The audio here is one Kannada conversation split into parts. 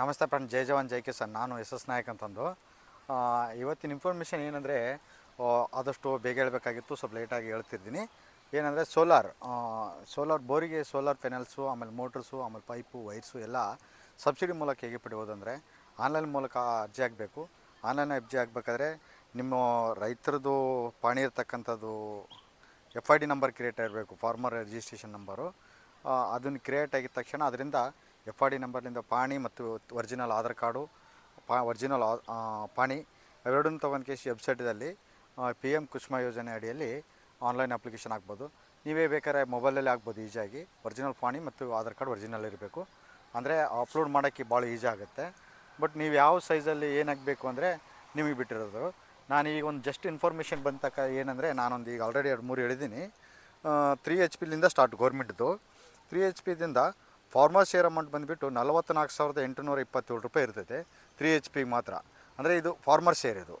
ನಮಸ್ತೆ ಫ್ರೆಂಡ್, ಜೈ ಜವಾನ್, ಜೈ ಕಿಸಾನ್. ನಾನು ಎಸ್ ಎಸ್ ನಾಯಕ್ ಅಂತಂದು. ಇವತ್ತಿನ ಇನ್ಫಾರ್ಮೇಷನ್ ಏನಂದರೆ ಆದಷ್ಟು ಬೇಗ ಹೇಳಬೇಕಾಗಿತ್ತು, ಸ್ವಲ್ಪ ಲೇಟಾಗಿ ಹೇಳ್ತಿದ್ದೀನಿ ಏನಂದರೆ ಸೋಲಾರ್ ಸೋಲಾರ್ ಬೋರಿಗೆ ಸೋಲಾರ್ ಪೆನಲ್ಸು ಆಮೇಲೆ ಮೋಟ್ರಸು ಆಮೇಲೆ ಪೈಪು ವೈರ್ಸು ಎಲ್ಲ ಸಬ್ಸಿಡಿ ಮೂಲಕ ಹೇಗೆ ಪಡೆಯೋದಂದರೆ ಆನ್ಲೈನ್ ಮೂಲಕ ಅರ್ಜಿ ಆಗಬೇಕು ಆನ್ಲೈನ್ ಅರ್ಜಿ ಆಗಬೇಕಾದ್ರೆ ನಿಮ್ಮ ರೈತರದ್ದು ಪಾಣಿ ಇರ್ತಕ್ಕಂಥದ್ದು F I D number create ಆಗಿರಬೇಕು ಫಾರ್ಮರ್ ರಿಜಿಸ್ಟ್ರೇಷನ್ ನಂಬರು ಅದನ್ನು ಕ್ರಿಯೇಟ್ ಆಗಿದ ತಕ್ಷಣ, ಅದರಿಂದ ಎಫ್ ಆರ್ ಡಿ ನಂಬರ್ನಿಂದ ಪಾಣಿ ಮತ್ತು ಒರಿಜಿನಲ್ ಆಧಾರ್ ಕಾರ್ಡು, ಪಾ, ಒರಿಜಿನಲ್ ಪಾಣಿ ಅವೆರಡನ್ನು ತೊಗೊಂಡು ಕೇಸಿ ವೆಬ್ಸೈಟಲ್ಲಿ ಪಿ ಎಂ ಕುಸುಮ ಯೋಜನೆ ಅಡಿಯಲ್ಲಿ ಆನ್ಲೈನ್ ಅಪ್ಲಿಕೇಶನ್ ಆಗ್ಬೋದು ನೀವೇ ಬೇಕಾದ್ರೆ ಮೊಬೈಲಲ್ಲಿ ಆಗ್ಬೋದು ಈಸಿಯಾಗಿ ಒರಿಜಿನಲ್ ಪಾಣಿ ಮತ್ತು ಆಧಾರ್ ಕಾರ್ಡ್ ಒರಿಜಿನಲ್ ಇರಬೇಕು. ಅಂದರೆ ಅಪ್ಲೋಡ್ ಮಾಡೋಕ್ಕೆ ಭಾಳ ಈಸಿ ಆಗುತ್ತೆ. ಬಟ್ ನೀವು ಯಾವ ಸೈಜಲ್ಲಿ ಏನಾಗಬೇಕು ಅಂದರೆ ನಿಮಗೆ ಬಿಟ್ಟಿರೋದು. ನಾನು ಈಗ ಒಂದು ಜಸ್ಟ್ ಇನ್ಫಾರ್ಮೇಷನ್ ಬಂದ ತಕ್ಕ ಏನಂದರೆ ನಾನೊಂದು ಈಗ ಆಲ್ರೆಡಿ ಎರಡು ಮೂರು ಹೇಳಿದ್ದೀನಿ. ತ್ರೀ ಎಚ್ ಪಿಲಿಂದ ಸ್ಟಾರ್ಟ್ ಗೌರ್ಮೆಂಟ್ದು. ತ್ರೀ ಎಚ್ ಪಿದಿಂದ ಫಾರ್ಮರ್ ಶೇರ್ ಅಮೌಂಟ್ ಬಂದುಬಿಟ್ಟು ನಲವತ್ತ್ನಾಲ್ಕು ಸಾವಿರದ ಎಂಟುನೂರ ಇಪ್ಪತ್ತೇಳು ರೂಪಾಯಿ ಇರ್ತದೆ ತ್ರೀ ಎಚ್ ಪಿ ಮಾತ್ರ. ಅಂದರೆ ಇದು ಫಾರ್ಮರ್ ಶೇರ್ ಇದು.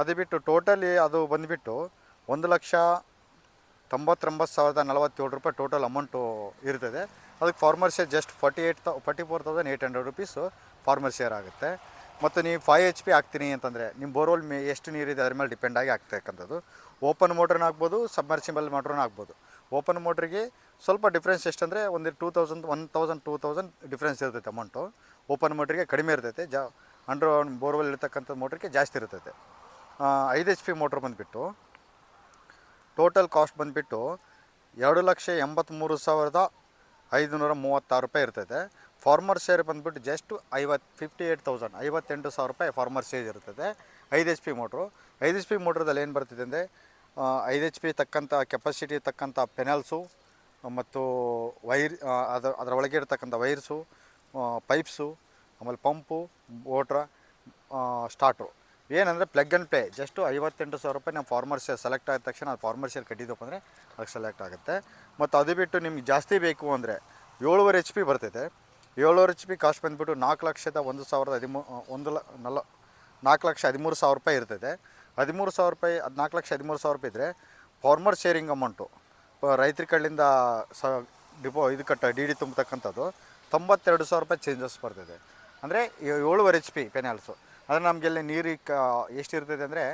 ಅದು ಬಿಟ್ಟು ಟೋಟಲಿ ಅದು ಬಂದುಬಿಟ್ಟು ಒಂದು ಲಕ್ಷ ತೊಂಬತ್ತೊಂಬತ್ತು ಸಾವಿರದ ನಲವತ್ತೇಳು ರೂಪಾಯಿ ಟೋಟಲ್ ಅಮೌಂಟು ಇರ್ತದೆ. ಅದಕ್ಕೆ farmer share just forty eight ತೌ forty four thousand eight hundred rupees farmer share ಆಗುತ್ತೆ. ಮತ್ತು ನೀವು ಫೈವ್ ಎಚ್ ಪಿ ಹಾಕ್ತೀನಿ ಅಂತಂದರೆ ನಿಮ್ಮ ಬೋರ್ವೆಲ್ ಮೇ, ಎಷ್ಟು ನೀರಿದೆ ಅದ್ರ ಮೇಲೆ ಡಿಪೆಂಡ್ ಆಗಿ ಆಗ್ತಕ್ಕಂಥದ್ದು ಓಪನ್ ಮೋಟ್ರನ್ನ ಹಾಕ್ಬೋದು ಸಬ್ಮರ್ಸಿಬಲ್ ಮೋಟ್ರನ್ನ ಹಾಕ್ಬೋದು. ಓಪನ್ ಮೋಟ್ರಿಗೆ ಸ್ವಲ್ಪ ಡಿಫ್ರೆನ್ಸ್ ಎಷ್ಟಂದರೆ ಒಂದು two thousand one thousand two thousand difference ಇರ್ತೈತೆ ಅಮೌಂಟು ಓಪನ್ ಮೋಟ್ರಿಗೆ ಕಡಿಮೆ ಇರ್ತೈತೆ, ಜಾ ಅಂಡರ್ ಬೋರ್ವೆಲ್ ಇರ್ತಕ್ಕಂಥ ಮೋಟ್ರಿಗೆ ಜಾಸ್ತಿ ಇರ್ತೈತೆ. ಐದು ಎಚ್ ಪಿ ಮೋಟ್ರ್ ಬಂದುಬಿಟ್ಟು ಟೋಟಲ್ ಕಾಸ್ಟ್ ಬಂದುಬಿಟ್ಟು ಎರಡು ಲಕ್ಷ ಎಂಬತ್ತ್ಮೂರು ಸಾವಿರದ ಐದುನೂರ ಮೂವತ್ತಾರು ರೂಪಾಯಿ ಇರ್ತೈತೆ. ಫಾರ್ಮರ್ ಶೇರ್ ಬಂದುಬಿಟ್ಟು ಜಸ್ಟ್ ಐವತ್ತು ಫಿಫ್ಟಿ ಏಯ್ಟ್ ತೌಸಂಡ್ ಐವತ್ತೆಂಟು ಸಾವಿರ ರೂಪಾಯಿ ಫಾರ್ಮರ್ ಶೇರ್ ಇರ್ತದೆ ಐದು ಎಚ್ ಪಿ ಮೋಟ್ರು ಐದು ಎಚ್ ಪಿ ಮೋಟ್ರದಲ್ಲಿ ಏನು ಬರ್ತಿದೆ ಅಂದರೆ ಐದು ಎಚ್ ಪಿ ತಕ್ಕಂಥ ಕೆಪಾಸಿಟಿ ತಕ್ಕಂಥ ಪೆನಲ್ಸು ಮತ್ತು ವೈರ್ ಅದರ ಅದರ ಒಳಗೆ ಇರ್ತಕ್ಕಂಥ ವೈರ್ಸು ಪೈಪ್ಸು, ಆಮೇಲೆ ಪಂಪು, ಮೋಟ್ರ ಸ್ಟಾರ್ಟ್ರು. ಏನಂದರೆ ಪ್ಲಗ್ ಆ್ಯಂಡ್ ಪ್ಲೇ. ಜಸ್ಟು ಐವತ್ತೆಂಟು ಸಾವಿರ ರೂಪಾಯಿ ನಮ್ಮ ಫಾರ್ಮರ್ಸ್ ಸೆಲೆಕ್ಟ್ ಆದ ತಕ್ಷಣ ಅದು ಫಾರ್ಮರ್ ಶೇರ್ ಕಟ್ಟಿದ್ದಪ್ಪ ಅಂದರೆ ಅದಕ್ಕೆ ಸೆಲೆಕ್ಟ್ ಆಗುತ್ತೆ. ಮತ್ತು ಅದು ಬಿಟ್ಟು ನಿಮ್ಗೆ ಜಾಸ್ತಿ ಬೇಕು ಅಂದರೆ ಏಳುವರೆ ಎಚ್ ಪಿ ಬರ್ತೈತೆ. ಏಳುವರೆ ಎಚ್ ಪಿ ಕಾಸ್ಟ್ ಬಂದುಬಿಟ್ಟು ನಾಲ್ಕು ಲಕ್ಷದ ಒಂದು ಸಾವಿರದ ಹದಿಮೂ ಒಂದು ಲ, ನಲ, ನಾಲ್ಕು ಲಕ್ಷ ಹದಿಮೂರು ಸಾವಿರ ರೂಪಾಯಿ ಇರ್ತೈತೆ. ಹದಿಮೂರು ಸಾವಿರ ರೂಪಾಯಿ, ಹದಿನಾಲ್ಕು ಲಕ್ಷ ಹದಿಮೂರು ಸಾವಿರ ರೂಪಾಯಿ ಇದ್ದರೆ ಫಾರ್ಮರ್ ಶೇರಿಂಗ್ ಅಮೌಂಟು ರೈತರ ಕಡೆಯಿಂದ ಸ, ಡಿಪೋ ಇದು ಕಟ್ಟ, ಡಿ ಡಿ ತುಂಬತಕ್ಕಂಥದ್ದು, ತೊಂಬತ್ತೆರಡು ಸಾವಿರ ರೂಪಾಯಿ ಚೇಂಜಸ್ ಬರ್ತಿದೆ. ಅಂದರೆ ಏಳುವರೆ ಎಚ್ ಪಿ ಪೆನಾಲ್ಸು ಅಂದರೆ ನಮಗೆಲ್ಲ ನೀರು ಕ ಎಷ್ಟು ಇರ್ತದೆ ಅಂದರೆ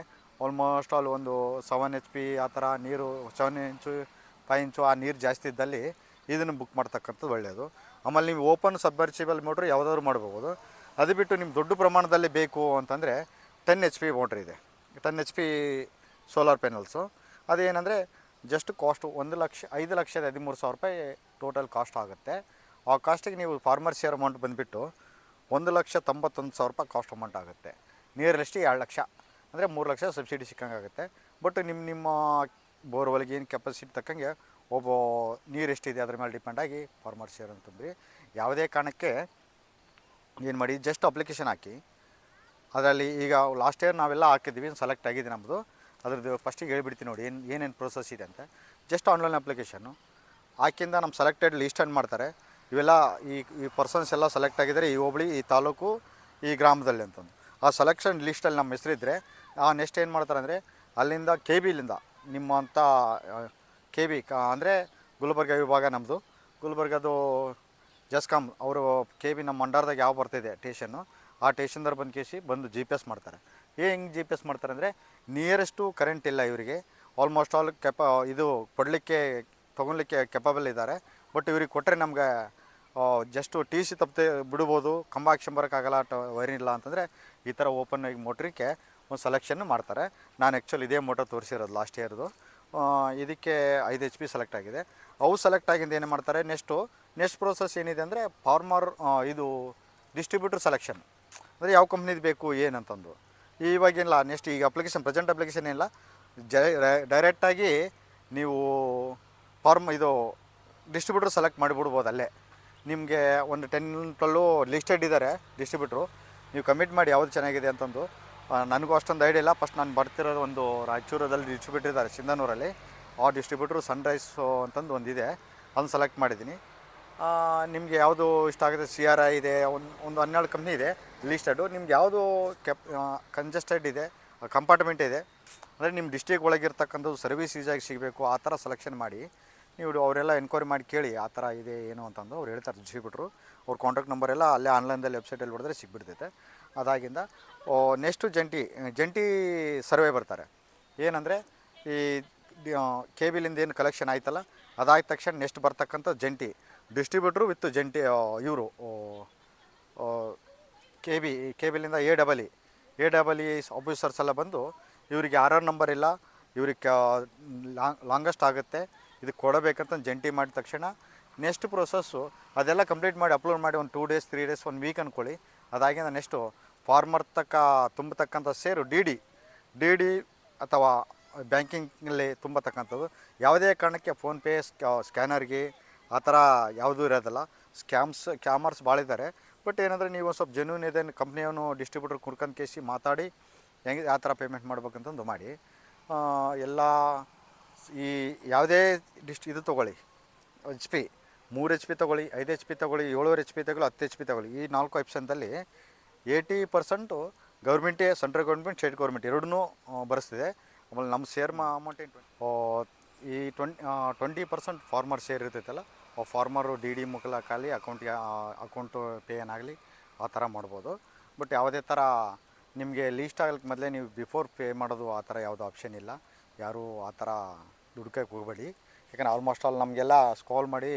ಆಲ್ಮೋಸ್ಟ್ ಆಲ್ ಒಂದು ಸೆವೆನ್ ಎಚ್ ಪಿ ಆ ಥರ ನೀರು ಸೆವೆನ್ ಇಂಚು ಫೈವ್ ಇಂಚು ಆ ನೀರು ಜಾಸ್ತಿ ಇದ್ದಲ್ಲಿ ಇದನ್ನು ಬುಕ್ ಮಾಡ್ತಕ್ಕಂಥದ್ದು ಒಳ್ಳೆಯದು ಆಮೇಲೆ ನೀವು ಓಪನ್ ಸಬ್ಮರ್ಸಿಬಲ್ ಮೋಟ್ರ್ ಯಾವುದಾದ್ರು ಮಾಡ್ಬೋದು. ಅದು ಬಿಟ್ಟು ನಿಮ್ಮ ದೊಡ್ಡ ಪ್ರಮಾಣದಲ್ಲಿ ಬೇಕು ಅಂತಂದರೆ ಟೆನ್ ಎಚ್ ಪಿ ಮೋಟ್ರ್ ಇದೆ. Ten H P solar panels ಅದೇನೆಂದರೆ ಜಸ್ಟ್ ಕಾಸ್ಟ್ ಒಂದು ಲಕ್ಷ, ಐದು ಲಕ್ಷದ ಹದಿಮೂರು ಸಾವಿರ ರೂಪಾಯಿ ಟೋಟಲ್ ಕಾಸ್ಟ್ ಆಗುತ್ತೆ. ಆ ಕಾಸ್ಟಿಗೆ ನೀವು ಫಾರ್ಮರ್ ಶೇರ್ ಅಮೌಂಟ್ ಬಂದುಬಿಟ್ಟು ಒಂದು ಲಕ್ಷ ತೊಂಬತ್ತೊಂದು ಸಾವಿರ ರೂಪಾಯಿ ಕಾಸ್ಟ್ ಅಮೌಂಟ್ ಆಗುತ್ತೆ. ನಿಯರ್ಲೆಸ್ಟ್ ಎರಡು ಲಕ್ಷ. ಅಂದರೆ ಮೂರು ಲಕ್ಷ ಸಬ್ಸಿಡಿ ಸಿಕ್ಕಂಗೆ ಆಗುತ್ತೆ. ಬಟ್ ನಿಮ್ಮ ನಿಮ್ಮ ಬೋರ್ವೆಲ್ಗೆ ಏನು ಕೆಪಾಸಿಟಿ ತಕ್ಕಂಗೆ ಒಬ್ಬ ನೀರು ಎಷ್ಟಿದೆ ಅದ್ರ ಮೇಲೆ ಡಿಪೆಂಡ್ ಆಗಿ ಫಾರ್ಮರ್ ಶೇರ್ ಅಂತ ತುಂಬ್ರಿ ಯಾವುದೇ ಕಾರಣಕ್ಕೆ ಏನು ಮಾಡಿ ಜಸ್ಟ್ ಅಪ್ಲಿಕೇಶನ್ ಹಾಕಿ. ಅದರಲ್ಲಿ ಈಗ ಲಾಸ್ಟ್ ಇಯರ್ ನಾವೆಲ್ಲ ಹಾಕಿದ್ವಿ ಸೆಲೆಕ್ಟ್ ಆಗಿದೆ ನಮ್ಮದು ಅದ್ರದ್ದು ಫಸ್ಟಿಗೆ ಹೇಳ್ಬಿಡ್ತೀನಿ ನೋಡಿ, ಏನು ಏನೇನು ಪ್ರೋಸೆಸ್ ಇದೆ ಅಂತ. ಜಸ್ಟ್ ಆನ್ಲೈನ್ ಅಪ್ಲಿಕೇಶನ್ನು ಆಕಿಂದ ನಮ್ಮ ಸೆಲೆಕ್ಟೆಡ್ ಲಿಸ್ಟ್ ಏನು ಮಾಡ್ತಾರೆ. ಇವೆಲ್ಲ ಈ ಈ ಪರ್ಸನ್ಸ್ ಎಲ್ಲ ಸೆಲೆಕ್ಟ್ ಆಗಿದ್ದಾರೆ, ಈ ಹೋಬಳಿ, ಈ ತಾಲೂಕು, ಈ ಗ್ರಾಮದಲ್ಲಿ ಅಂತಂದು. ಆ ಸೆಲೆಕ್ಷನ್ ಲಿಸ್ಟಲ್ಲಿ ನಮ್ಮ ಹೆಸರಿದ್ದರೆ ಆ ನೆಕ್ಸ್ಟ್ ಏನು ಮಾಡ್ತಾರೆ ಅಂದರೆ, ಅಲ್ಲಿಂದ ಕೆ ಬಿಲಿಂದ ನಿಮ್ಮಂಥ ಕೆ ಬಿ ಅಂದರೆ ಗುಲ್ಬರ್ಗ ವಿಭಾಗ ನಮ್ಮದು ಗುಲ್ಬರ್ಗದು ಜಸ್ಕಾಮ್ ಅವರು ಕೆ ಬಿ ನಮ್ಮ ಮಂಡಾರದಾಗ ಯಾವ ಬರ್ತಿದೆ ಟೇಷನ್ನು ಆ ಟೇಷನ್ದವ್ರು ಬಂದು ಕೇಸಿ ಬಂದು ಜಿ ಪಿ ಎಸ್ ಮಾಡ್ತಾರೆ. ಹೆಂಗೆ ಜಿ ಪಿ ಎಸ್ ಮಾಡ್ತಾರೆ ಅಂದರೆ ನಿಯರೆಸ್ಟು ಕರೆಂಟ್ ಇಲ್ಲ ಇವರಿಗೆ. ಆಲ್ಮೋಸ್ಟ್ ಆಲ್ ಕೆಪ ಇದು ಕೊಡಲಿಕ್ಕೆ, ತೊಗೊಳ್ಲಿಕ್ಕೆ ಕೆಪಬಲ್ ಇದ್ದಾರೆ. ಬಟ್ ಇವ್ರಿಗೆ ಕೊಟ್ಟರೆ ನಮ್ಗೆ ಜಸ್ಟು ಟಿ ಸಿ ತಪ್ಪದೆ ಬಿಡ್ಬೋದು. ಕಂಬ ಹಾಕ್ಸ್ಕೊಂಬರೋಕ್ಕಾಗಲ್ಲ ಟ ವೈರ್ ಇಲ್ಲ ಅಂತಂದರೆ ಈ ಥರ ಓಪನ್ ಆಗಿ ಮೋಟ್ರಿಗೆ ಒಂದು ಸೆಲೆಕ್ಷನ್ ಮಾಡ್ತಾರೆ. ನಾನು ಆ್ಯಕ್ಚುಲಿ ಇದೇ ಮೋಟರ್ ತೋರಿಸಿರೋದು ಲಾಸ್ಟ್ ಇಯರ್ದು ಇದಕ್ಕೆ ಐದು ಎಚ್ ಪಿ ಸೆಲೆಕ್ಟ್ ಆಗಿದೆ. ಅವು ಸೆಲೆಕ್ಟ್ ಆಗಿಂದ ಏನು ಮಾಡ್ತಾರೆ? ನೆಕ್ಸ್ಟು ನೆಕ್ಸ್ಟ್ ಪ್ರೋಸೆಸ್ ಏನಿದೆ ಅಂದರೆ ಫಾರ್ಮರ್ ಇದು ಡಿಸ್ಟ್ರಿಬ್ಯೂಟರ್ ಸೆಲೆಕ್ಷನ್ ಅಂದರೆ ಯಾವ ಕಂಪ್ನಿದು ಬೇಕು ಏನಂತಂದು ಇವಾಗೇನಿಲ್ಲ ನೆಕ್ಸ್ಟ್ ಈಗ ಅಪ್ಲಿಕೇಶನ್ ಪ್ರೆಸೆಂಟ್ ಅಪ್ಲಿಕೇಶನ್ ಏನಿಲ್ಲ. ಜೈ ಡೈರೆಕ್ಟಾಗಿ ನೀವು ಫಾರ್ಮ್ ಇದು ಡಿಸ್ಟ್ರಿಬ್ಯೂಟ್ರ್ ಸೆಲೆಕ್ಟ್ ಮಾಡಿಬಿಡ್ಬೋದು ಅಲ್ಲೇ. ನಿಮಗೆ ಒಂದು ಟೆನ್ ಟ್ವೆಲ್ಲು ಲಿಸ್ಟೆಡ್ ಇದ್ದಾರೆ ಡಿಸ್ಟ್ರಿಬ್ಯೂಟ್ರು ನೀವು ಕಮಿಟ್ ಮಾಡಿ ಯಾವ್ದು ಚೆನ್ನಾಗಿದೆ ಅಂತಂದು. ನನಗೂ ಅಷ್ಟೊಂದು ಐಡಿಯಾ ಫಸ್ಟ್ ನಾನು ಬರ್ತಿರೋದು ಒಂದು ರಾಯಚೂರದಲ್ಲಿ ಡಿಸ್ಟ್ರಿಬ್ಯೂಟ್ರ್ ಇದ್ದಾರೆ ಸಿಂಧನೂರಲ್ಲಿ ಆ ಡಿಸ್ಟ್ರಿಬ್ಯೂಟ್ರು ಸನ್ರೈಸು ಅಂತಂದು ಒಂದಿದೆ. ಅದನ್ನು ಸೆಲೆಕ್ಟ್ ಮಾಡಿದ್ದೀನಿ. ನಿಮಗೆ ಯಾವುದು ಇಷ್ಟ ಆಗುತ್ತೆ? ಸಿ ಆರ್ ಐ ಇದೆ, ಒಂದು ಒಂದು ಹನ್ನೆರಡು ಕಂಪ್ನಿ ಇದೆ ಲಿಸ್ಟೆಡು ನಿಮ್ಗೆ ಯಾವುದು ಕೆಪ್ ಕಂಜೆಸ್ಟೆಡ್ ಇದೆ ಕಂಪಾರ್ಟ್ಮೆಂಟ್ ಇದೆ? ಅಂದರೆ ನಿಮ್ಮ ಡಿಸ್ಟ್ರಿಕ್ ಒಳಗಿರ್ತಕ್ಕಂಥದ್ದು ಸರ್ವಿಸ್ ಈಸಾಗಿ ಸಿಗಬೇಕು, ಆ ಥರ ಸೆಲೆಕ್ಷನ್ ಮಾಡಿ. ನೀವು ಅವರೆಲ್ಲ ಎನ್ಕ್ವೈರಿ ಮಾಡಿ ಕೇಳಿ, ಆ ಥರ ಇದೆ, ಏನು ಅಂತಂದು ಅವ್ರು ಹೇಳ್ತಾರೆ ಡಿಸ್ಟ್ರಿಬ್ಯೂಟ್ರು ಅವ್ರ ಕಾಂಟ್ಯಾಕ್ಟ್ ನಂಬರ್ ಎಲ್ಲ ಅಲ್ಲೇ ಆನ್ಲೈನಲ್ಲಿ ವೆಬ್ಸೈಟಲ್ಲಿ ಹೊಡೆದ್ರೆ ಸಿಗ್ಬಿಡ್ತೈತೆ. ಅದಾಗಿಂದ ನೆಕ್ಸ್ಟು ಜಂಟಿ ಜಂಟಿ ಸರ್ವೆ ಬರ್ತಾರೆ. ಏನಂದರೆ, ಈ ಕೆ ಬಿಲಿಂದ ಏನು ಕಲೆಕ್ಷನ್ ಆಯ್ತಲ್ಲ, ಅದಾದ ತಕ್ಷಣ ನೆಕ್ಸ್ಟ್ ಬರ್ತಕ್ಕಂಥ ಜಂಟಿ. ಡಿಸ್ಟ್ರಿಬ್ಯೂಟ್ರು ವಿತ್ ಜಂಟಿ ಇವರು K B K ಬಿಲಿಂದ A double E. A double E officers ಎಲ್ಲ ಬಂದು ಇವರಿಗೆ ಆರ್ ಆರ್ ನಂಬರ್ ಇಲ್ಲ, ಇವ್ರಿಗೆ ಲಾಂಗೆಸ್ಟ್ ಆಗುತ್ತೆ, ಇದು ಕೊಡಬೇಕಂತ ಜಂಟಿ ಮಾಡಿದ ತಕ್ಷಣ ನೆಕ್ಸ್ಟ್ ಪ್ರೊಸೆಸ್ಸು ಅದೆಲ್ಲ ಕಂಪ್ಲೀಟ್ ಮಾಡಿ ಅಪ್ಲೋಡ್ ಮಾಡಿ ಒಂದು ಟೂ ಡೇಸ್, ತ್ರೀ ಡೇಸ್ ಒಂದು ವೀಕ್ ಅಂದ್ಕೊಳ್ಳಿ ಅದಾಗಿಂದ ನೆಕ್ಸ್ಟು ಫಾರ್ಮರ್ ತಕ್ಕ, ತುಂಬತಕ್ಕಂಥ ಸೇರು ಡಿ ಡಿ. ಡಿ ಡಿ ಅಥವಾ ಬ್ಯಾಂಕಿಂಗಲ್ಲಿ ತುಂಬತಕ್ಕಂಥದ್ದು. ಯಾವುದೇ ಕಾರಣಕ್ಕೆ ಫೋನ್ಪೇ ಸ್ಕ್ಯಾನರ್ಗೆ ಆ ಥರ ಯಾವುದೂ ಇರೋದಿಲ್ಲ. ಸ್ಕ್ಯಾಮ್ಸ್ ಕ್ಯಾಮರ್ಸ್ ಭಾಳ ಇದ್ದಾರೆ. ಬಟ್ ಏನಂದರೆ ನೀವು ಸ್ವಲ್ಪ ಜೆನ್ಯೂನ್ ಇದೆ ಕಂಪ್ನಿಯವನು ಡಿಸ್ಟ್ರಿಬ್ಯೂಟರ್ ಕುರ್ಕಂದು ಕೇಸಿ ಮಾತಾಡಿ, ಹೆಂಗೆ ಯಾವ ಥರ ಪೇಮೆಂಟ್ ಮಾಡ್ಬೇಕಂತಂದು ಮಾಡಿ. ಎಲ್ಲ ಈ ಯಾವುದೇ ಡಿಸ್ಟ್ ಇದು ತೊಗೊಳ್ಳಿ. ಎಚ್ ಪಿ ಮೂರು ಎಚ್ ಪಿ ತೊಗೊಳ್ಳಿ, ಐದು ಎಚ್ ಪಿ ತೊಗೊಳ್ಳಿ, ಏಳುವರೆ ಎಚ್ ಪಿ ತಗೊಳ್ಳಿ, ಹತ್ತು ಎಚ್ ಪಿ ತೊಗೊಳ್ಳಿ. ಈ ನಾಲ್ಕು ಆಪ್ಷನ್ದಲ್ಲಿ ಏಯ್ಟಿ ಪರ್ಸೆಂಟು ಗೌರ್ಮೆಂಟೇ ಸೆಂಟ್ರಲ್ ಗೌರ್ಮೆಂಟ್ ಸ್ಟೇಟ್ ಗೌರ್ಮೆಂಟ್ ಎರಡನ್ನೂ ಬರೆಸ್ತಿದೆ. ಆಮೇಲೆ ನಮ್ಮ ಶೇರ್ ಅಮೌಂಟ್ ಈ twenty twenty percent farmer share ಇರ್ತೈತಲ್ಲ ಫಾರ್ಮರು ಡಿ ಡಿ ಮುಖಲಾಕಾಗಲಿ ಅಕೌಂಟ್ಗೆ ಅಕೌಂಟು ಪೇ ಏನಾಗಲಿ ಆ ಥರ ಮಾಡ್ಬೋದು. ಬಟ್ ಯಾವುದೇ ಥರ ನಿಮಗೆ ಲೀಸ್ಟ್ ಆಗಲಿಕ್ಕೆ ಮೊದಲೇ ನೀವು ಬಿಫೋರ್ ಪೇ ಮಾಡೋದು ಆ ಥರ ಯಾವುದೂ ಆಪ್ಷನ್ ಇಲ್ಲ. ಯಾರೂ ಆ ಥರ ದುಡ್ಕಕ್ಕೆ ಹೋಗಬೇಡಿ. ಯಾಕಂದ್ರೆ ಆಲ್ಮೋಸ್ಟ್ ಆಲ್ ನಮಗೆಲ್ಲ ಸ್ಕಾಲ್ ಮಾಡಿ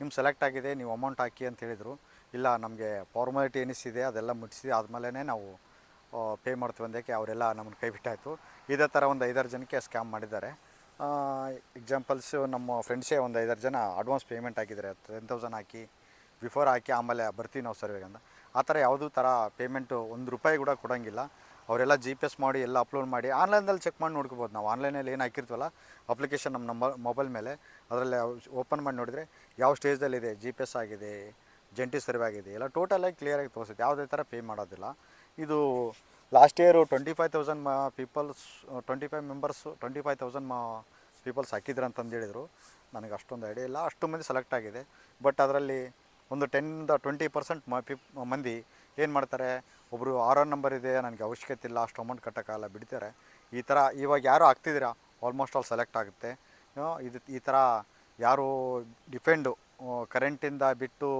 ನಿಮ್ಮ ಸೆಲೆಕ್ಟ್ ಆಗಿದೆ, ನೀವು ಅಮೌಂಟ್ ಹಾಕಿ ಅಂತ ಹೇಳಿದರು. ಇಲ್ಲ, ನಮಗೆ ಫಾರ್ಮಾಲಿಟಿ ಏನಿಸಿದೆ ಅದೆಲ್ಲ ಮುಟ್ಟಿಸಿದೆ ಆದಮೇಲೆ ನಾವು ಪೇ ಮಾಡ್ತೀವಿ ಅಂದಕ್ಕೆ ಅವರೆಲ್ಲ ನಮ್ಮನ್ನು ಕೈ ಬಿಟ್ಟಾಯಿತು. ಇದೇ ಥರ ಒಂದು ಐದಾರು ಜನಕ್ಕೆ ಸ್ಕ್ಯಾಮ್ ಮಾಡಿದ್ದಾರೆ. ಎಕ್ಸಾಂಪಲ್ಸು ನಮ್ಮ ಫ್ರೆಂಡ್ಸೇ ಒಂದು ಐದಾರು ಜನ ಅಡ್ವಾನ್ಸ್ ಪೇಮೆಂಟ್ ಹಾಕಿದ್ದಾರೆ ಟೆನ್ ತೌಸಂಡ್ ಹಾಕಿ ಬಿಫೋರ್ ಹಾಕಿ ಆಮೇಲೆ ಬರ್ತೀವಿ ನಾವು ಸರ್ವೇಗೆ ಅಂತ. ಆ ಥರ ಯಾವುದೂ ಥರ ಪೇಮೆಂಟು ಒಂದು ರೂಪಾಯಿ ಕೂಡ ಕೊಡೋಂಗಿಲ್ಲ. ಅವರೆಲ್ಲ ಜಿ ಪಿ ಎಸ್ ಮಾಡಿ, ಎಲ್ಲ ಅಪ್ಲೋಡ್ ಮಾಡಿ ಆನ್ಲೈನಲ್ಲಿ ಚೆಕ್ ಮಾಡಿ ನೋಡ್ಕೋಬೋದು ನಾವು. ಆನ್ಲೈನಲ್ಲಿ ಏನು ಹಾಕಿರ್ತೀವಲ್ಲ ಅಪ್ಲಿಕೇಶನ್ ನಮ್ಮ ನಂಬರ್ ಮೊಬೈಲ್ ಮೇಲೆ, ಅದರಲ್ಲಿ ಓಪನ್ ಮಾಡಿ ನೋಡಿದರೆ ಯಾವ ಸ್ಟೇಜಲ್ಲಿದೆ ಜಿ ಪಿ ಎಸ್ ಆಗಿದೆ ಜಂಟಿ ಸರ್ವೆ ಆಗಿದೆ, ಎಲ್ಲ ಟೋಟಲಾಗಿ ಕ್ಲಿಯರಾಗಿ ತೋರಿಸುತ್ತೆ. ಯಾವುದೇ ಥರ ಪೇ ಮಾಡೋದಿಲ್ಲ. ಇದು last year twenty five thousand ಮಾ peoples twenty five members twenty five thousand ಮಾ ಪೀಪಲ್ಸ್ ಹಾಕಿದ್ರು ಅಂತಂದು ಹೇಳಿದರು. ನನಗೆ ಅಷ್ಟೊಂದು ಐಡಿಯಾ ಇಲ್ಲ. ಅಷ್ಟು ಮಂದಿ ಸೆಲೆಕ್ಟ್ ಆಗಿದೆ. ಬಟ್ ಅದರಲ್ಲಿ ಒಂದು ಟೆನ್ನಿಂದ ಟ್ವೆಂಟಿ ಪರ್ಸೆಂಟ್ ಮ ಪಿ ಮಂದಿ ಏನು ಮಾಡ್ತಾರೆ? ಒಬ್ಬರು ಆರ್ ಆರ್ ನಂಬರ್ ಇದೆ. ನನಗೆ ಅವಶ್ಯಕತೆ ಇಲ್ಲ. ಅಷ್ಟು ಅಮೌಂಟ್ ಕಟ್ಟೋಕ್ಕಾಗಲ್ಲ. ಬಿಡ್ತಾರೆ. ಈ ಥರ ಇವಾಗ ಯಾರು ಆಗ್ತಿದ್ದೀರಾ? ಆಲ್ಮೋಸ್ಟ್ ಆಲ್ ಸೆಲೆಕ್ಟ್ ಆಗುತ್ತೆ. ಇದು ಈ ಥರ ಯಾರು ಡಿಪೆಂಡು ಕರೆಂಟಿಂದ ಬಿಟ್ಟು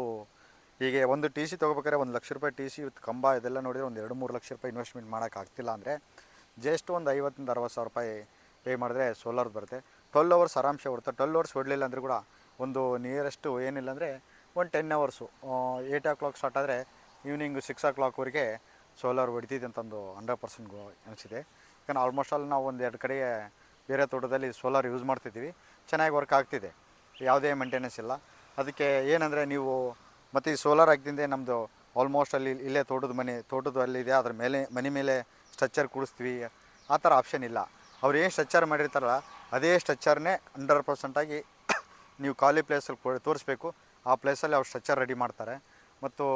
ಹೀಗೆ ಒಂದು ಟಿ ಸಿ ತೊಗೋಬೇಕಾದ್ರೆ ಒಂದು ಲಕ್ಷ ರೂಪಾಯಿ ಟಿ ಸಿ ಕಂಬ ಇದೆಲ್ಲ ನೋಡಿದರೆ ಒಂದು ಎರಡು ಮೂರು ಲಕ್ಷ ರೂಪಾಯಿ ಇನ್ವೆಸ್ಟ್ಮೆಂಟ್ ಮಾಡೋಕ್ಕಾಗ್ತಿಲ್ಲ ಅಂದರೆ ಜಸ್ಟ್ ಒಂದು ಐವತ್ತಿಂದ ಅರವತ್ತು ಸಾವಿರ ರೂಪಾಯಿ ಪೇ ಮಾಡಿದ್ರೆ ಸೋಲಾರ್ದು ಬರುತ್ತೆ. ಟ್ವೆಲ್ ಅವರ್ಸ್ ಆರಾಮ್ಸೆ ಹೊಡ್ತಾರೆ ಟ್ವೆಲ್ ಅವರ್ಸ್ ಹೊಡಲಿಲ್ಲ ಅಂದರೂ ಕೂಡ ಒಂದು ನಿಯರೆಸ್ಟು ಏನಿಲ್ಲ ಅಂದರೆ ಒಂದು ten hours eight o'clock start ಆದರೆ ಈವ್ನಿಂಗ್ ಸಿಕ್ಸ್ ಓ ಕ್ಲಾಕ್ವರೆಗೆ ಸೋಲಾರ್ ಹೊಡಿತಿದೆ ಅಂತಂದು ಹಂಡ್ರೆಡ್ ಪರ್ಸೆಂಟ್ ಅನಿಸಿದೆ. ಯಾಕಂದರೆ ಆಲ್ಮೋಸ್ಟ್ ಆಲ್ ನಾವು ಒಂದು ಎರಡು ಕಡೆಗೆ ಬೇರೆ ತೋಟದಲ್ಲಿ ಸೋಲಾರ್ ಯೂಸ್ ಮಾಡ್ತಿದ್ದೀವಿ. ಚೆನ್ನಾಗಿ ವರ್ಕ್ ಆಗ್ತಿದೆ. ಯಾವುದೇ ಮೇಂಟೆನೆನ್ಸ್ ಇಲ್ಲ. ಅದಕ್ಕೆ ಏನಂದರೆ ನೀವು ಮತ್ತು ಈ ಸೋಲಾರ್ ಹಾಕ್ದಿಂದೆ ನಮ್ಮದು ಆಲ್ಮೋಸ್ಟ್ ಅಲ್ಲಿ ಇಲ್ಲೇ ತೋಟದ ಮನೆ ತೋಟದ ಅಲ್ಲಿದೆ ಅದ್ರ ಮೇಲೆ, ಮನೆ ಮೇಲೆ ಸ್ಟ್ರಕ್ಚರ್ ಕೂಡಿಸ್ತೀವಿ. ಆ ಥರ ಆಪ್ಷನ್ ಇಲ್ಲ. ಅವ್ರು ಏನು ಸ್ಟ್ರಕ್ಚರ್ ಮಾಡಿರ್ತಾರಲ್ಲ, ಅದೇ ಸ್ಟ್ರಕ್ಚರ್ನೇ ಹಂಡ್ರೆಡ್ ಪರ್ಸೆಂಟಾಗಿ ನೀವು ಖಾಲಿ ಪ್ಲೇಸಲ್ಲಿ ತೋರಿಸ್ಬೇಕು. ಆ ಪ್ಲೇಸಲ್ಲಿ ಅವ್ರು ಸ್ಟ್ರಕ್ಚರ್ ರೆಡಿ ಮಾಡ್ತಾರೆ. ಮತ್ತು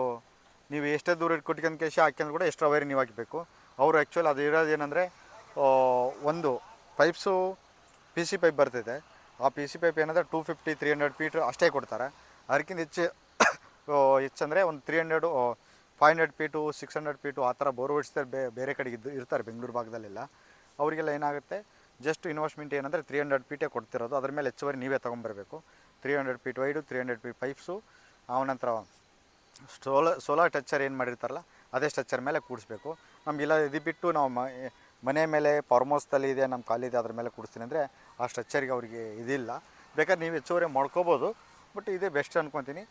ನೀವು ಎಷ್ಟೇ ದೂರ ಇಟ್ಕೊಟ್ಕೊಂಡು ಕೇಸಿ ಹಾಕ್ಯಂದ್ರೆ ಕೂಡ ಎಷ್ಟು ವೈರ್ ನೀವು ಹಾಕಬೇಕು. ಅವರು ಆ್ಯಕ್ಚುಲಿ ಅದು ಇರೋದು ಏನಂದರೆ ಒಂದು ಪೈಪ್ಸು ಪಿ ಸಿ ಪೈಪ್ ಬರ್ತಿದೆ. ಆ ಪಿ ಸಿ ಪೈಪ್ ಏನಂದರೆ two fifty three hundred feet ಅಷ್ಟೇ ಕೊಡ್ತಾರೆ. ಅದಕ್ಕಿಂತ ಹೆಚ್ಚು ಹೆಚ್ಚಂದರೆ ಒಂದು three hundred five hundred feet six hundred feet ಆ ಥರ ಬೋರ್ ಬೇ, ಬೇರೆ ಕಡೆಗೆ ಇದ್ದು ಇರ್ತಾರೆ ಬೆಂಗಳೂರು ಭಾಗದಲ್ಲೆಲ್ಲ. ಅವರಿಗೆಲ್ಲ ಏನಾಗುತ್ತೆ? ಜಸ್ಟ್ ಇನ್ವೆಸ್ಟ್ಮೆಂಟ್ ಏನಂದರೆ ತ್ರೀ ಹಂಡ್ರೆಡ್ ಫೀಟೇ ಕೊಡ್ತಿರೋದು. ಅದ್ರ ಮೇಲೆ ಹೆಚ್ಚುವರಿ ನೀವೇ ತೊಗೊಂಬರ್ಬೇಕು. Three hundred feet wide three hundred feet pipes ಆನಂತರ ಸೋಲಾರ್ ಸೋಲಾರ್ ಟಚ್ಚರ್ ಏನು ಮಾಡಿರ್ತಾರಲ್ಲ, ಅದೇ ಸ್ಟ್ರಕ್ಚರ್ ಮೇಲೆ ಕೂಡಿಸ್ಬೇಕು. ನಮಗಿಲ್ಲ ಇದು ಬಿಟ್ಟು ನಾವು ಮನೆ ಮೇಲೆ ಫಾರ್ಮೌಸ್ದಲ್ಲಿ ಇದೆ ನಮ್ಮ ಕಾಲಿದೆ ಅದ್ರ ಮೇಲೆ ಕೂಡಿಸ್ತೀನಿ ಅಂದರೆ ಆ ಸ್ಟ್ರಕ್ಚರ್ಗೆ ಅವರಿಗೆ ಇದಿಲ್ಲ. ಬೇಕಾದ್ರೆ ನೀವು ಹೆಚ್ಚುವರಿ ಮಾಡ್ಕೋಬೋದು. ಬಟ್ ಇದೇ ಬೆಸ್ಟ್ ಅನ್ಕೊತೀನಿ.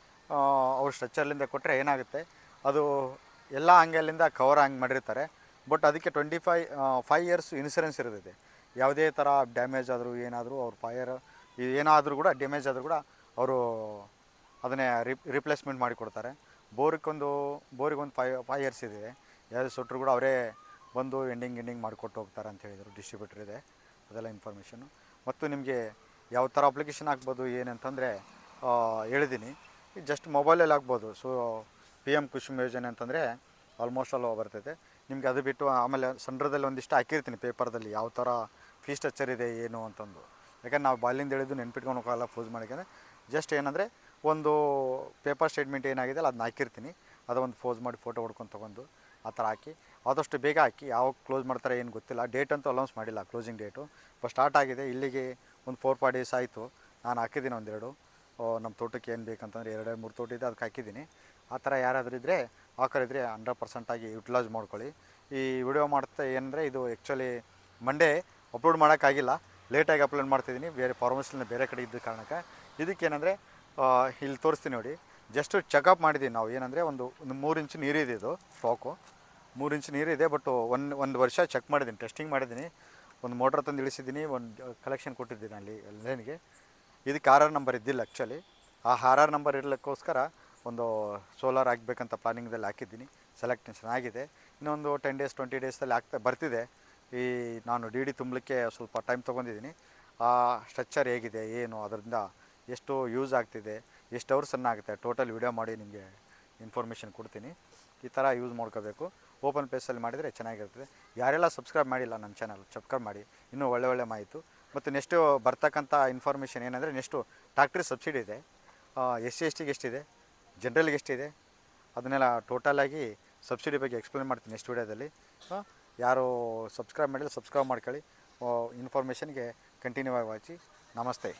ಅವ್ರು ಸ್ಟ್ರಕ್ಚರ್ಲಿಂದ ಕೊಟ್ಟರೆ ಏನಾಗುತ್ತೆ? ಅದು ಎಲ್ಲ ಆಂಗಲಿಂದ ಕವರ್ ಹಂಗೆ ಮಾಡಿರ್ತಾರೆ. ಬಟ್ ಅದಕ್ಕೆ ಟ್ವೆಂಟಿ ಫೈ ಫೈವ್ ಇಯರ್ಸ್ ಇನ್ಸೂರೆನ್ಸ್ ಇರುತ್ತೆ ಯಾವುದೇ ಥರ ಡ್ಯಾಮೇಜ್ ಆದರೂ ಏನಾದರೂ ಅವ್ರು ಫೈಯರ್ ಏನಾದರೂ ಕೂಡ ಡ್ಯಾಮೇಜ್ ಆದರೂ ಕೂಡ ಅವರು ಅದನ್ನೇ ರಿಪ್ ರಿಪ್ಲೇಸ್ಮೆಂಟ್ ಮಾಡಿಕೊಡ್ತಾರೆ. ಬೋರಿಗೊಂದು ಬೋರಿಗೊಂದು ಫೈ ಫೈವ್ ಇಯರ್ಸ್ ಇದೆ. ಯಾವುದೇ ಸುಟ್ಟರು ಕೂಡ ಅವರೇ ಬಂದು ಎಂಡಿಂಗ್ ಎಂಡಿಂಗ್ ಮಾಡಿಕೊಟ್ಟು ಹೋಗ್ತಾರೆ ಅಂತ ಹೇಳಿದರು. ಡಿಸ್ಟ್ರಿಬ್ಯೂಟರ್ ಇದೆ. ಅದೆಲ್ಲ ಇನ್ಫಾರ್ಮೇಷನು ಮತ್ತು ನಿಮಗೆ ಯಾವ ಥರ ಅಪ್ಲಿಕೇಶನ್ ಹಾಕ್ಬೋದು ಏನಂತಂದರೆ ಹೇಳಿದ್ದೀನಿ. ಜಸ್ಟ್ ಮೊಬೈಲಲ್ಲಿ ಆಗ್ಬೋದು. ಸೊ ಪಿ ಎಂ ಕುಸುಮ್ ಯೋಜನೆ ಅಂತಂದರೆ ಆಲ್ಮೋಸ್ಟ್ ಅಲ್ಲ ಬರ್ತೈತೆ. ನಿಮಗೆ ಅದು ಬಿಟ್ಟು ಆಮೇಲೆ ಸಂಡ್ರದಲ್ಲಿ ಒಂದಿಷ್ಟು ಹಾಕಿರ್ತೀನಿ ಪೇಪರ್ದಲ್ಲಿ ಯಾವ ಥರ ಫೀ ಸ್ಟ್ರಕ್ಚರ್ ಇದೆ, ಏನು ಅಂತಂದು. ಯಾಕಂದ್ರೆ ನಾವು ಬಾಲಿಂದ ಹೇಳಿದ್ದು ನೆನ್ಪಿಟ್ಕೊಂಡು ಹೋಗೋಲ್ಲ ಫೋಸ್ ಮಾಡಿದ್ರೆ ಜಸ್ಟ್ ಏನಂದರೆ ಒಂದು ಪೇಪರ್ ಸ್ಟೇಟ್ಮೆಂಟ್ ಏನಾಗಿದೆ ಅಲ್ಲ, ಅದನ್ನ ಹಾಕಿರ್ತೀನಿ. ಅದೊಂದು ಫೋಸ್ ಮಾಡಿ ಫೋಟೋ ಹೊಡ್ಕೊಂಡು ತೊಗೊಂಡು ಆ ಥರ ಹಾಕಿ, ಆದಷ್ಟು ಬೇಗ ಹಾಕಿ ಯಾವಾಗ ಕ್ಲೋಸ್ ಮಾಡ್ತಾರೆ ಏನು ಗೊತ್ತಿಲ್ಲ. ಡೇಟ್ ಅಂತೂ ಅಲೌನ್ಸ್ ಮಾಡಿಲ್ಲ ಕ್ಲೋಸಿಂಗ್ ಡೇಟು ಬಟ್ ಸ್ಟಾರ್ಟ್ ಆಗಿದೆ. ಇಲ್ಲಿಗೆ ಒಂದು ಫೋರ್ ಫೈವ್ ಡೇಸ್ ಆಯಿತು. ನಾನು ಹಾಕಿದ್ದೀನಿ ಒಂದೆರಡು. ನಮ್ಮ ತೋಟಕ್ಕೆ ಏನು ಬೇಕಂತಂದರೆ ಎರಡು ಮೂರು ತೋಟ ಇದೆ, ಅದಕ್ಕೆ ಹಾಕಿದ್ದೀನಿ. ಆ ಥರ ಯಾರಾದರೂ ಇದ್ದರೆ ಹಾಕೋರಿದ್ರೆ ಹಂಡ್ರೆಡ್ ಪರ್ಸೆಂಟಾಗಿ ಯುಟಿಲೈಸ್ ಮಾಡ್ಕೊಳ್ಳಿ. ಈ ವಿಡಿಯೋ ಮಾಡ್ತಾ ಏನಂದರೆ, ಇದು ಆ್ಯಕ್ಚುಲಿ ಮಂಡೇ ಅಪ್ಲೋಡ್ ಮಾಡೋಕ್ಕಾಗಿಲ್ಲ ಲೇಟಾಗಿ ಅಪ್ಲೋಡ್ ಮಾಡ್ತಿದ್ದೀನಿ, ಬೇರೆ ಫಾರ್ಮಸಿನ ಬೇರೆ ಕಡೆ ಇದ್ದ ಕಾರಣಕ್ಕೆ. ಇದಕ್ಕೇನೆಂದರೆ ಇಲ್ಲಿ ತೋರಿಸ್ತೀನಿ ನೋಡಿ. ಜಸ್ಟ್ ಚೆಕಪ್ ಮಾಡಿದ್ದೀನಿ ನಾವು. ಏನಂದರೆ, ಒಂದು ಒಂದು ಮೂರು ಇಂಚು ನೀರಿದೆ ಇದು ಸ್ಟಾಕು ಮೂರು ಇಂಚು ನೀರಿದೆ ಬಟ್ ಒಂದು ಒಂದು ವರ್ಷ ಚೆಕ್ ಮಾಡಿದ್ದೀನಿ ಟೆಸ್ಟಿಂಗ್ ಮಾಡಿದ್ದೀನಿ ಒಂದು ಮೋಟ್ರ್ ತಂದು ಇಳಿಸಿದ್ದೀನಿ ಒಂದು ಕಲೆಕ್ಷನ್ ಕೊಟ್ಟಿದ್ದೀನಿ ಅಲ್ಲಿ ಲೈನ್ಗೆ ಇದಕ್ಕೆ ಆರ್ ಆರ್ ನಂಬರ್ ಇದ್ದಿಲ್ಲ ಆ್ಯಕ್ಚುಲಿ ಆ ಆರ್ ಆರ್ ನಂಬರ್ ಇರಲಿಕ್ಕೋಸ್ಕರ ಒಂದು ಸೋಲಾರ್ ಹಾಕ್ಬೇಕಂತ ಪ್ಲಾನಿಂಗ್ದಲ್ಲಿ ಹಾಕಿದ್ದೀನಿ. ಸೆಲೆಕ್ಷನ್ ಆಗಿದೆ. ಇನ್ನೊಂದು ಟೆನ್ ಡೇಸ್ ಟ್ವೆಂಟಿ ಡೇಸಲ್ಲಿ ಆಗ್ತಾ ಬರ್ತಿದೆ. ಈ ನಾನು ಡಿ ಡಿ ತುಂಬಲಿಕ್ಕೆ ಸ್ವಲ್ಪ ಟೈಮ್ ತೊಗೊಂಡಿದ್ದೀನಿ. ಆ ಸ್ಟ್ರಕ್ಚರ್ ಹೇಗಿದೆ, ಏನು, ಅದರಿಂದ ಎಷ್ಟು ಯೂಸ್ ಆಗ್ತಿದೆ, ಎಷ್ಟು ಅವರ್ಸ್ ಆಗುತ್ತೆ ಟೋಟಲ್ ವಿಡಿಯೋ ಮಾಡಿ ನಿಮಗೆ ಇನ್ಫಾರ್ಮೇಷನ್ ಕೊಡ್ತೀನಿ. ಈ ಥರ ಯೂಸ್ ಮಾಡ್ಕೋಬೇಕು. ಓಪನ್ ಪ್ಲೇಸಲ್ಲಿ ಮಾಡಿದರೆ ಚೆನ್ನಾಗಿರ್ತದೆ. ಯಾರೆಲ್ಲ ಸಬ್ಸ್ಕ್ರೈಬ್ ಮಾಡಿಲ್ಲ ನನ್ನ ಚಾನಲ್ ಸಬ್ಸ್ಕ್ರೈಬ್ ಮಾಡಿ. ಇನ್ನೂ ಒಳ್ಳೆ ಒಳ್ಳೆ ಮಾಹಿತಿ. ಮತ್ತು ನೆಕ್ಸ್ಟು ಬರ್ತಕ್ಕಂಥ ಇನ್ಫಾರ್ಮೇಷನ್ ಏನಂದರೆ ನೆಕ್ಸ್ಟು ಟ್ಯಾಕ್ಟ್ರಿ ಸಬ್ಸಿಡಿ ಇದೆ. ಎಸ್ ಸಿ, ಎಸ್ ಟಿಗೆ ಎಷ್ಟಿದೆ ಜನ್ರಲ್ಗೆ ಎಷ್ಟಿದೆ ಅದನ್ನೆಲ್ಲ ಟೋಟಲಾಗಿ ಸಬ್ಸಿಡಿ ಬಗ್ಗೆ ಎಕ್ಸ್ಪ್ಲೇನ್ ಮಾಡ್ತೀನಿ ನೆಕ್ಸ್ಟ್ ವೀಡಿಯೋದಲ್ಲಿ. ಯಾರು ಸಬ್ಸ್ಕ್ರೈಬ್ ಮಾಡಿದ್ರೆ ಸಬ್ಸ್ಕ್ರೈಬ್ ಮಾಡ್ಕೊಳ್ಳಿ. ಇನ್ಫಾರ್ಮೇಷನ್ಗೆ ಕಂಟಿನ್ಯೂ ಆಗಿ ವಾಚಿ ನಮಸ್ತೆ.